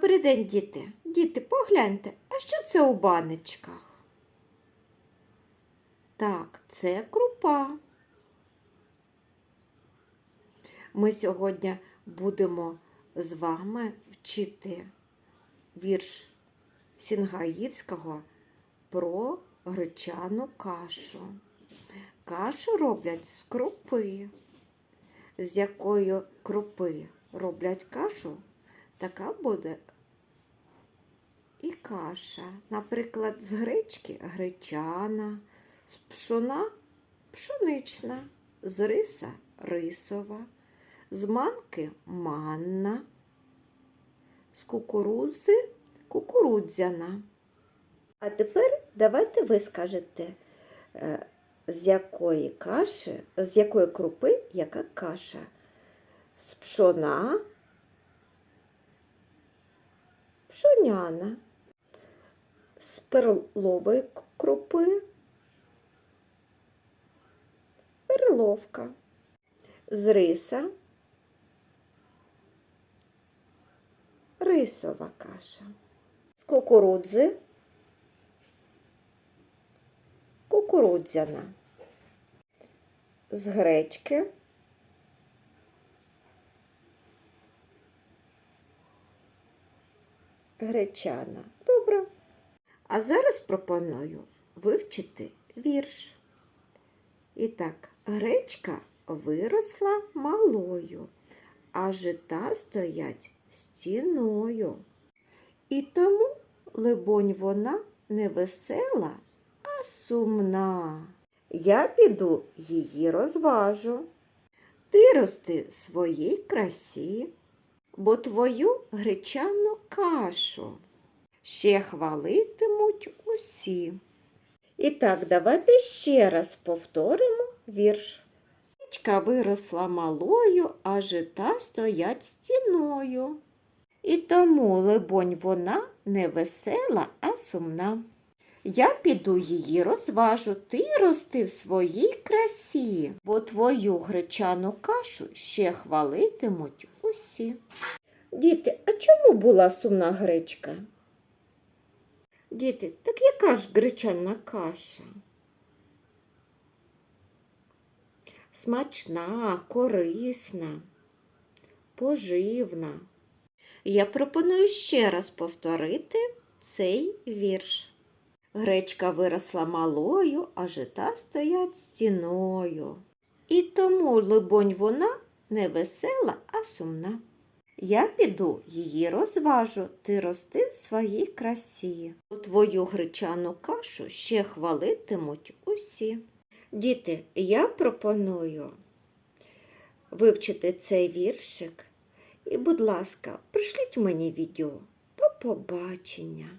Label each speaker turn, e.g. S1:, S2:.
S1: Добрий діти. Діти, погляньте, а що це у баночках? Так, це крупа. Ми сьогодні будемо з вами вчити вірш Сінгаївського про гречану кашу. Кашу роблять з крупи. З якої крупи роблять кашу, така буде і каша. Наприклад, з гречки гречана, з пшона пшенична, з риса рисова, з манки манна, з кукурудзи кукурудзяна. А тепер давайте ви скажете, е, з якої каші, з якої крупи яка каша? З пшона, пшоняна, з перлової крупи, перловка, з риса, рисова каша, з кукурудзи, кукурудзяна, з гречки. Гречана. Добре. А зараз пропоную вивчити вірш. І так, гречка виросла малою, а жита стоять стіною. І тому, либонь, вона не весела, а сумна. Я піду її розважу. Ти рости в своїй красі, бо твою гречану кашу ще хвалитимуть усі. І так, давайте ще раз повторимо вірш. Річка виросла малою, а жита стоять стіною. І тому, либонь, вона не весела, а сумна. Я піду її розважу, ти рости в своїй красі, бо твою гречану кашу ще хвалитимуть усі. Діти, а чому була сумна гречка? Діти, так яка ж гречана каша? Смачна, корисна, поживна. Я пропоную ще раз повторити цей вірш. Гречка виросла малою, а жита стоять стіною. І тому, либонь, вона не весела, а сумна. Я піду її розважу, ти рости в своїй красі. У твою гречану кашу ще хвалитимуть усі. Діти, я пропоную вивчити цей віршик. І, будь ласка, пришліть мені відео. До побачення!